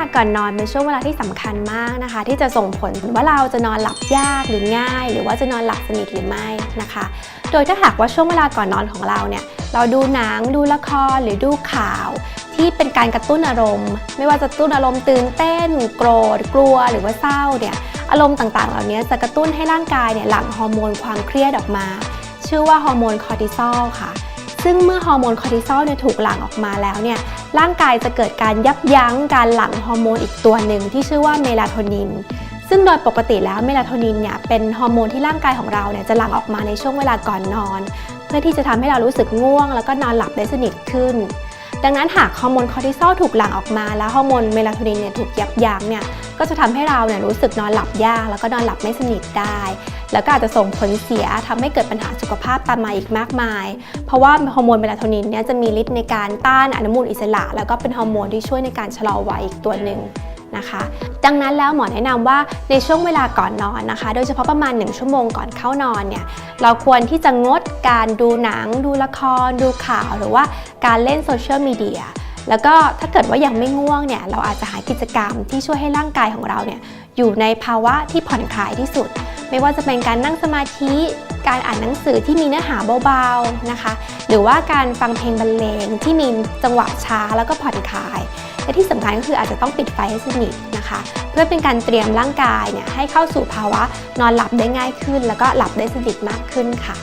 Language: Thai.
าก่อนนอนเป็นช่วงเวลาที่สำคัญมากนะคะ ที่จะส่งผลว่าเราจะนอนหลับยากหรือง่าย หรือว่าจะนอนหลับสนิทหรือไม่นะคะ โดยถ้าหากว่าช่วงเวลาก่อนนอนของเราเนี่ยเราดูหนังดูละครหรือดูข่าว ที่เป็นการกระตุ้นอารมณ์ ไม่ว่าจะกระตุ้นอารมณ์ตื่นเต้น โกรธ กลัวหรือว่าเศร้าเนี่ยอารมณ์ต่างๆ เหล่านี้จะกระตุ้นให้ร่างกายเนี่ยหลั่งฮอร์โมนความเครียดออกมา ชื่อว่าฮอร์โมนคอร์ติซอลค่ะ ซึ่งเมื่อฮอร์โมนคอร์ติซอลเนี่ยถูกหลั่งออกมาแล้วเนี่ยร่างกายจะเกิดการยับยั้งการหลั่งฮอร์โมนอีกตัวหนึ่งที่ชื่อว่าเมลาโทนิน ซึ่งโดยปกติแล้วเมลาโทนินเนี่ยเป็นฮอร์โมนที่ร่างกายของเราเนี่ยจะหลั่งออกมาในช่วงเวลาก่อนนอน เพื่อที่จะทำให้เรารู้สึกง่วง แล้วก็นอนหลับได้สนิทขึ้น ดังนั้นหากฮอร์โมนคอร์ติซอลถูกหลั่งออกมาแล้วฮอร์โมนเมลาโทนินเนี่ยถูกยับยั้งเนี่ย ก็จะทำให้เราเนี่ยรู้สึกนอนหลับยาก แล้วก็นอนหลับไม่สนิทได้ แล้วก็อาจจะส่งผลเสียทำให้เกิดปัญหาสุขภาพตามมาอีกมากมาย เพราะว่าฮอร์โมนเมลาโทนินเนี่ยจะมีฤทธิ์ในการต้านอนุมูลอิสระ แล้วก็เป็นฮอร์โมนที่ช่วยในการชะลอวัยอีกตัวหนึ่งนะคะดังนั้นแล้วหมอแนะนำว่าในช่วงเวลาก่อนนอนนะคะ โดยเฉพาะประมาณ 1 ชั่วโมงก่อนเข้านอนเนี่ยเราควรที่จะงดการดูหนัง ดูละคร ดูข่าว หรือว่าการเล่นโซเชียลมีเดีย แล้วก็ถ้าเกิดว่ายังไม่ง่วงเนี่ยเราอาจจะหากิจกรรมที่ช่วยให้ร่างกายของเราเนี่ยอยู่ในภาวะที่ผ่อนคลายที่สุด ไม่ว่าจะเป็นการนั่งสมาธิ การอ่านหนังสือที่มีเนื้อหาเบาๆนะคะ หรือว่าการฟังเพลงบรรเลงที่มีจังหวะช้าแล้วก็ผ่อนคลายและที่สำคัญก็คืออาจจะต้องปิดไฟให้สนิทนะคะ เพื่อเป็นการเตรียมร่างกายเนี่ยให้เข้าสู่ภาวะนอนหลับได้ง่ายขึ้น แล้วก็หลับได้สนิทมากขึ้นค่ะ